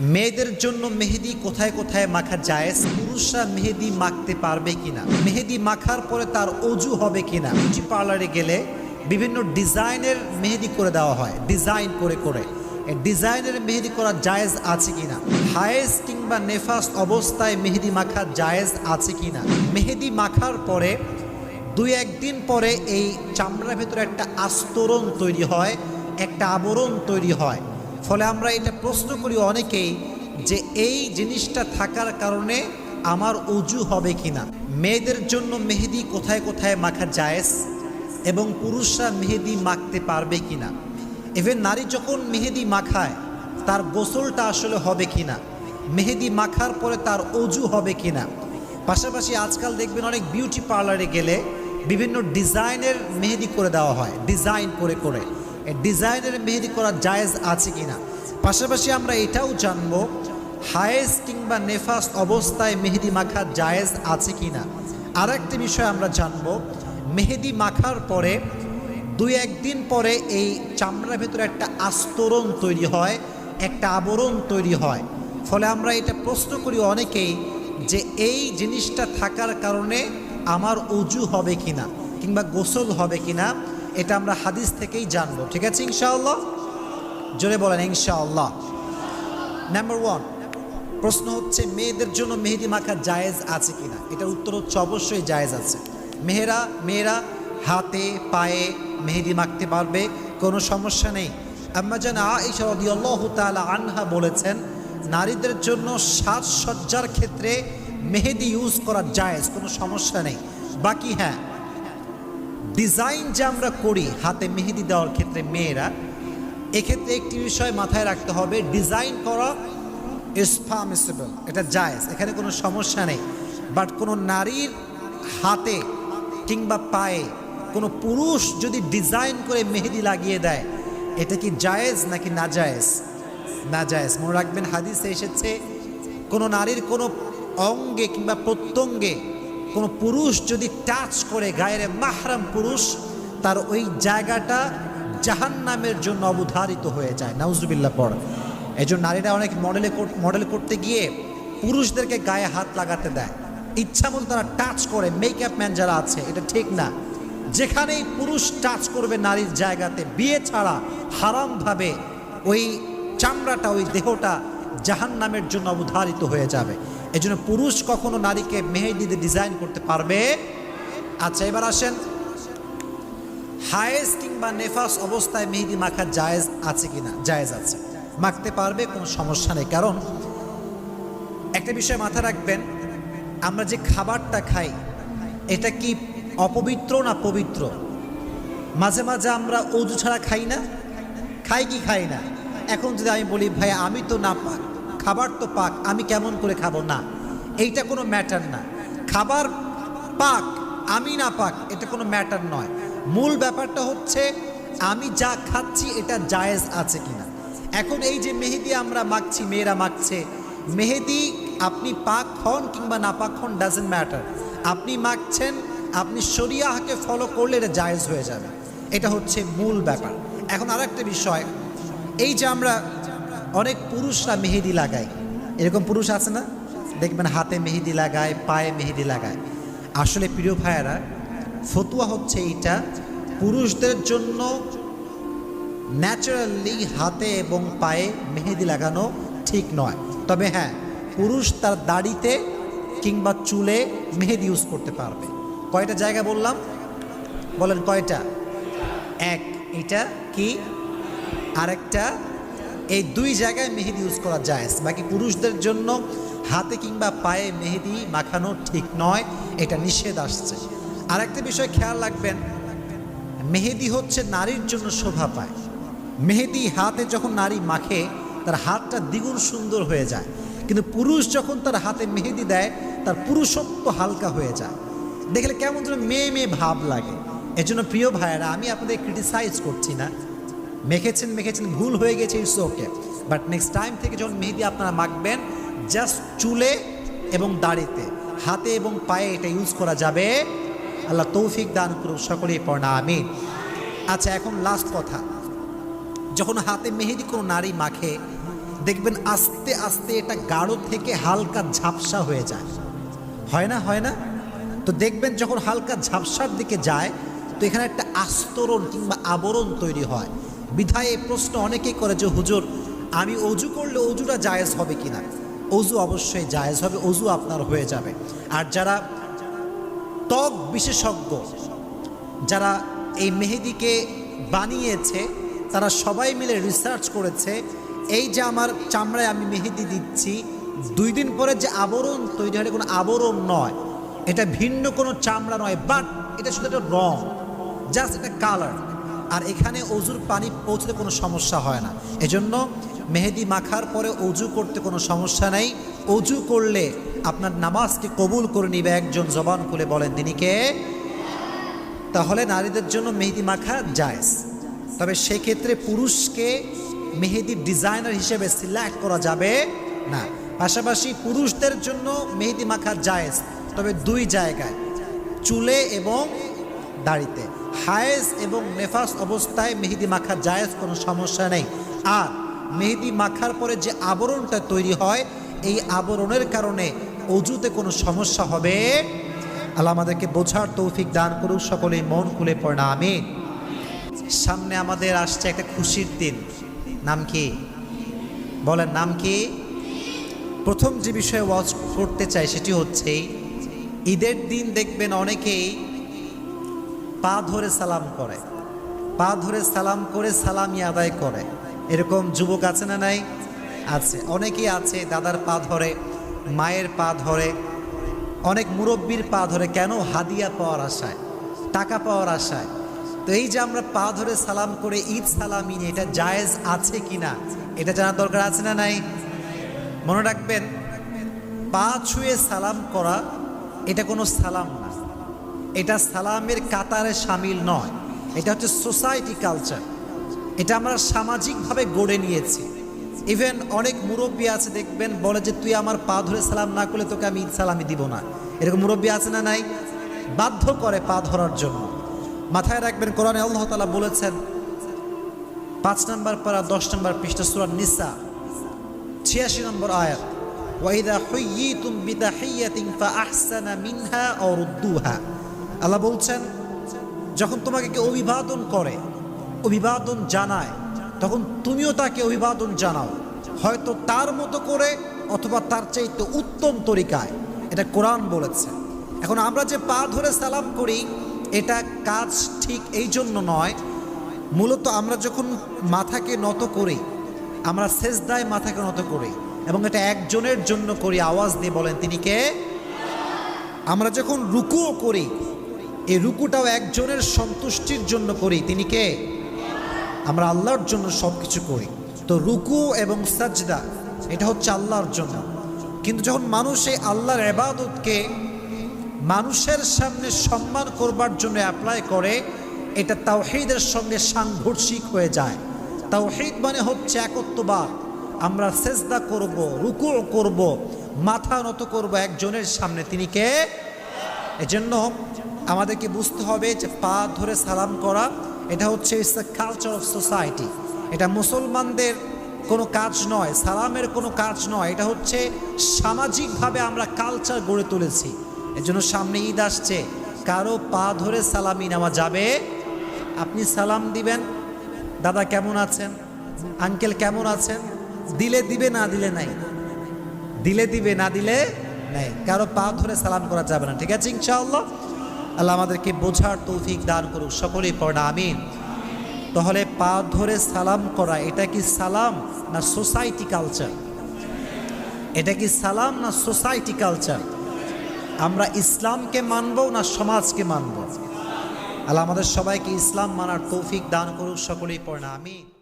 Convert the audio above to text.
মেয়েদের জন্য মেহেদি কোথায় কোথায় মাখা জায়েজ? পুরুষরা মেহেদি মাখতে পারবে কিনা? মেহেদি মাখার পরে তার অজু হবে কিনা? বিউটি পার্লারে গেলে বিভিন্ন ডিজাইনের মেহেদি করে দেওয়া হয়। ডিজাইন করে করে। ডিজাইনের মেহেদি করা জায়েজ আছে কিনা? হায়েস কিংবা নেফাস অবস্থায় মেহেদি মাখা জায়েজ আছে কিনা? মেহেদি মাখার পরে দুই একদিন পরে এই চামড়ার ভেতরে একটা আস্তরণ তৈরি হয়, একটা আবরণ তৈরি হয়। ফলে আমরা এটা প্রশ্ন করি অনেকেই যে এই জিনিসটা থাকার কারণে আমার অজু হবে কিনা? মেয়েদের জন্য মেহেদি কোথায় কোথায় মাখা জায়েজ? এবং পুরুষরা মেহেদি মাখতে পারবে কিনা? ইভেন নারী যখন মেহেদি মাখায়, তার গোসলটা আসলে হবে কিনা? মেহেদি মাখার পরে তার অজু হবে কিনা? পাশাপাশি আজকাল দেখবেন অনেক বিউটি পার্লারে গেলে বিভিন্ন ডিজাইনের মেহেদি করে দেওয়া হয় ডিজাইন করে করে। ডিজাইনের মেহেদি করা জায়েজ আছে কিনা? পাশাপাশি আমরা এটাও জানব হায়েস কিংবা নেফাস অবস্থায় মেহেদি মাখা জায়েজ আছে কিনা? আর একটি বিষয় আমরা জানব, মেহেদি মাখার পরে দুই একদিন পরে এই চামড়ার ভেতরে একটা আস্তরণ তৈরি হয়, একটা আবরণ তৈরি হয়। ফলে আমরা এটা প্রশ্ন করি অনেকেই যে এই জিনিসটা থাকার কারণে আমার অজু হবে কিনা কিংবা গোসল হবে কিনা? এটা আমরা হাদিস থেকেই জানব, ঠিক আছে ইনশাআল্লাহ? জোরে বলেন, ইনশাআল্লাহ। নাম্বার ওয়ান প্রশ্ন হচ্ছে, মেয়েদের জন্য মেহেদি মাখা জায়েজ আছে কিনা? এটার উত্তর হচ্ছে, অবশ্যই জায়েজ আছে। মেয়েরা মেয়েরা হাতে, পায়ে মেহেদি মাখতে পারবে, কোনো সমস্যা নেই। আম্মা তাআলা আনহা বলেছেন, নারীদের জন্য সাজসজ্জার ক্ষেত্রে মেহেদি ইউজ করা জায়েজ, কোনো সমস্যা নেই। বাকি হ্যাঁ ডিজাইন যে আমরা করি, হাতে মেহেদি দেওয়ার ক্ষেত্রে মেয়েরা, এক্ষেত্রে একটি বিষয় মাথায় রাখতে হবে ডিজাইন করা ইজ পারমিসিবল এটা জায়েজ, এখানে কোনো সমস্যা নেই। বাট কোনো নারীর হাতে কিংবা পায়ে কোনো পুরুষ যদি ডিজাইন করে মেহেদি লাগিয়ে দেয়, এটা কি জায়েজ নাকি না জায়েজ? না জায়েজ। মনে রাখবেন, হাদিসে এসেছে, কোনো নারীর কোনো অঙ্গে কিংবা প্রত্যঙ্গে কোনো পুরুষ যদি টাচ করে গায়ের মাহরাম পুরুষ, তার ওই জায়গাটা জাহান্নামের জন্য অবধারিত হয়ে যায়। নাউজুবিল্লা পর এই জন্য নারীরা অনেক মডেলে মডেল করতে গিয়ে পুরুষদেরকে গায়ে হাত লাগাতে দেয়। ইচ্ছা মতো তারা টাচ করে মেকআপ ম্যান যারা আছে, এটা ঠিক না। যেখানেই পুরুষ টাচ করবে নারীর জায়গাতে, বিয়ে ছাড়া হারামভাবে ওই চামড়াটা, ওই দেহটা জাহান নামের জন্য অবধারিত হয়ে যাবে। এই জন্য পুরুষ কখনো নারীকে মেহেদিতে ডিজাইন করতে পারবে। আচ্ছা এবার আসেন। হায়েস কিংবা নেফাস অবস্থায় মেহেদি মাখা জায়েজ আছে কিনা? জায়েজ আছে। মাখতে পারবে, কোনো সমস্যা নেই। কারণ একটা বিষয় মাথা রাখবেন, আমরা যে খাবারটা খাই, এটা কি অপবিত্র না পবিত্র? মাঝে মাঝে আমরা অজু ছাড়া খাই না? খাই কি খাই না? এখন যদি আমি বলি ভাই আমি তো না পাক খাবার তো পাক, আমি কেমন করে খাব? না, এইটা কোনো ম্যাটার না। খাবার পাক, আমি না পাক, এটা কোনো ম্যাটার নয়। মূল ব্যাপারটা হচ্ছে, আমি যা খাচ্ছি, এটা জায়েজ আছে কিনা। এখন এই যে মেহেদি আমরা মাখছি, মেয়েরা মাখছে, মেহেদি আপনি পাক হন কিংবা না পাক হন ডাজেন্ট ম্যাটার আপনি মাখছেন, আপনি শরিয়াহকে ফলো করলে এটা জায়েজ হয়ে যাবে। এটা হচ্ছে মূল ব্যাপার। এখন আর একটা বিষয়, এই যে আমরা অনেক পুরুষরা মেহেদি লাগায়। এরকম পুরুষ আছে না? দেখবেন হাতে মেহেদি লাগায়, পায়ে মেহেদি লাগায়। আসলে প্রিয় ভাইয়েরা, ফতুয়া হচ্ছে এইটা, পুরুষদের জন্য ন্যাচারালি হাতে এবং পায়ে মেহেদি লাগানো ঠিক নয়। তবে হ্যাঁ পুরুষ তার দাড়িতে কিংবা চুলে মেহেদি ইউজ করতে পারবে। কয়টা জায়গা বললাম? বলেন কয়টা? এক, এটা কি? আরেকটা? এই দুই জায়গায় মেহেদি ইউজ করা যায়। বাকি পুরুষদের জন্য হাতে কিংবা পায়ে মেহেদি মাখানো ঠিক নয়, এটা নিষেধ আসছে। আর একটা বিষয় খেয়াল রাখবেন, মেহেদি হচ্ছে নারীর জন্য শোভা পায়। মেহেদি হাতে যখন নারী মাখে, তার হাতটা দ্বিগুণ সুন্দর হয়ে যায়। কিন্তু পুরুষ যখন তার হাতে মেহেদি দেয়, তার পুরুষত্ব হালকা হয়ে যায়। দেখলে কেমন যেন মেয়ে মেয়ে ভাব লাগে। এজন্য প্রিয় ভাইয়েরা, আমি আপনাদের ক্রিটিসাইজ করছি না। মেখেছেন মেখেছেন, ভুল হয়ে গেছে ইটস বাট নেক্সট টাইম থেকে যখন মেহেদি আপনারা মাখবেন জাস্ট চুলে এবং দাড়িতে, হাতে এবং পায়ে এটা ইউজ করা যাবে। আল্লাহ তৌফিক দান করুক, সকলেই পড়না আমি আচ্ছা এখন লাস্ট কথা। যখন হাতে মেহেদি কোনো নারী মাখে, দেখবেন আস্তে আস্তে এটা গাঢ় থেকে হালকা ঝাপসা হয়ে যায়। হয় না হয় না? তো দেখবেন যখন হালকা ঝাপসার দিকে যায়, তো এখানে একটা আস্তরণ কিংবা আবরণ তৈরি হয়। বিধায় প্রশ্ন অনেকেই করে যে, হুজুর, আমি অজু করলে অজুটা জায়েজ হবে কিনা? অজু অবশ্যই জায়েজ হবে, অজু আপনার হয়ে যাবে। আর যারা ত্বক বিশেষজ্ঞ, যারা এই মেহেদিকে বানিয়েছে, তারা সবাই মিলে রিসার্চ করেছে, এই যে আমার চামড়ায় আমি মেহেদি দিচ্ছি, দুই দিন পরে যে আবরণ তৈরি হয় কোনো আবরণ নয়। এটা ভিন্ন কোনো চামড়া নয় বাট এটা শুধু একটা রং জাস্ট একটা কালার আর এখানে অজুর পানি পৌঁছতে কোনো সমস্যা হয় না। এজন্য মেহেদি মাখার পরে অজু করতে কোনো সমস্যা নেই। অজু করলে আপনার নামাজকে কবুল করে নিবে একজন জবান খুলে বলেন, তিনি কে? তাহলে নারীদের জন্য মেহেদি মাখা জায়েজ। তবে সেক্ষেত্রে পুরুষকে মেহেদির ডিজাইনার হিসেবে সিলেক্ট করা যাবে না। পাশাপাশি পুরুষদের জন্য মেহেদি মাখা জায়েজ, তবে দুই জায়গায়, চুলে এবং দাড়িতে। হায়েস এবং নেফাস অবস্থায় মেহেদি মাখা জায়েজ, কোনো সমস্যা নেই। আর মেহেদি মাখার পরে যে আবরণটা তৈরি হয়, এই আবরণের কারণে অজুতে কোনো সমস্যা হবে। আল্লাহ আমাদেরকে বোঝার তৌফিক দান করুক, সকলেই মন খুলে পড়ে না, আমিন। সামনে আমাদের আসছে একটা খুশির দিন। নাম কি? বলেন, নাম কি? প্রথম যে বিষয়ে ওয়াজ করতে চাই সেটি হচ্ছে, ঈদের দিন দেখবেন অনেকেই পা ধরে সালাম করে। পা ধরে সালাম করে সালামি আদায় করে। এরকম যুবক আছে না নাই? আছে। অনেকেই আছে, দাদার পা ধরে, মায়ের পা ধরে। অনেক মুরব্বীর পা ধরে। কেন হাদিয়া পাওয়ার আশায়? টাকা পাওয়ার আশায়। তো এই যে আমরা পা ধরে সালাম করে ঈদ সালামি নিয়ে, এটা জায়েজ আছে কি না? এটা জানার দরকার আছে না নাই? মনে রাখবেন, পা ছুঁয়ে সালাম করা, এটা কোনো সালাম না। এটা সালামের কাতারে সামিল নয়। এটা হচ্ছে সোসাইটি কালচার। এটা আমরা সামাজিকভাবে গড়ে নিয়েছি। ইভেন অনেক মুরব্বী আছে দেখবেন, বলে যে তুই আমার পা ধরে সালাম না করলে তোকে আমি ঈদ সালামি দিব না। এরকম মুরব্বী আছে না নাই? বাধ্য করে পা ধরার জন্য। মাথায় রাখবেন, কোরআনে আল্লাহ তালা বলেছেন, পাঁচ নম্বর পারা, দশ নম্বর পৃষ্ঠা সুরার নিসা, ছিয়াশি নম্বর আয়াত ওয়াইদা হুইয়িতুম বিতাহিয়াতিন ফাআহসানা মিনহা আও রুদ্দুহা। আল্লাহ বলছেন, যখন তোমাকে কেউ অভিবাদন করে, অভিবাদন জানায়, তখন তুমিও তাকে অভিবাদন জানাও। হয়তো তার মতো করে অথবা তার চাইতে উত্তম তরিকায়। এটা কোরআন বলেছে। এখন আমরা যে পা ধরে সালাম করি, এটা কাজ ঠিক এই জন্য নয়। মূলত আমরা যখন মাথাকে নত করি, আমরা সেজদায় মাথাকে নত করি এবং এটা একজনের জন্য করি। আওয়াজ দিয়ে বলেন, তিনি কে? আমরা যখন রুকুও করি এই রুকুটাও একজনের সন্তুষ্টির জন্য করি। তিনি কে? আমরা আল্লাহর জন্য সব কিছু করি। তো রুকু এবং সাজদা, এটা হচ্ছে আল্লাহর জন্য। কিন্তু যখন মানুষ এই আল্লাহর এবাদতকে মানুষের সামনে সম্মান করবার জন্য অ্যাপ্লাই করে, এটা তাওহিদের সঙ্গে সাংঘর্ষিক হয়ে যায়। তাওহিদ মানে হচ্ছে একত্ববাদ। আমরা সেজদা করব, রুকু করব, মাথা নত করব একজনের সামনে। তিনি কে? এজন্য আমাদেরকে বুঝতে হবে যে পা ধরে সালাম করা, এটা হচ্ছে it's the culture of society এটা মুসলমানদের কোনো কাজ নয়, সালামের কোনো কাজ নয়, এটা হচ্ছে সামাজিকভাবে আমরা কালচার গড়ে তুলেছি। এর জন্য সামনে ঈদ আসছে, কারও পা ধরে সালামি নেওয়া যাবে? আপনি সালাম দিবেন? দাদা কেমন আছেন? আঙ্কেল কেমন আছেন? দিলে দিবে, না দিলে নাই? দিলে দিবে, না দিলে নেই। কারও পা ধরে সালাম করা যাবে না, ঠিক আছে ইনশাআল্লাহ? আল্লাহ আমাদেরকে বোঝার তৌফিক দান করুক, সকলেই পড়া, আমিন। তাহলে পা ধরে সালাম করা, এটা কি সালাম না সোসাইটি কালচার? এটা কি সালাম না সোসাইটি কালচার? আমরা ইসলামকে মানব না সমাজকে মানব? আল্লাহ আমাদের সবাইকে ইসলাম মানার তৌফিক দান করুক, সকলেই পড়া, আমিন।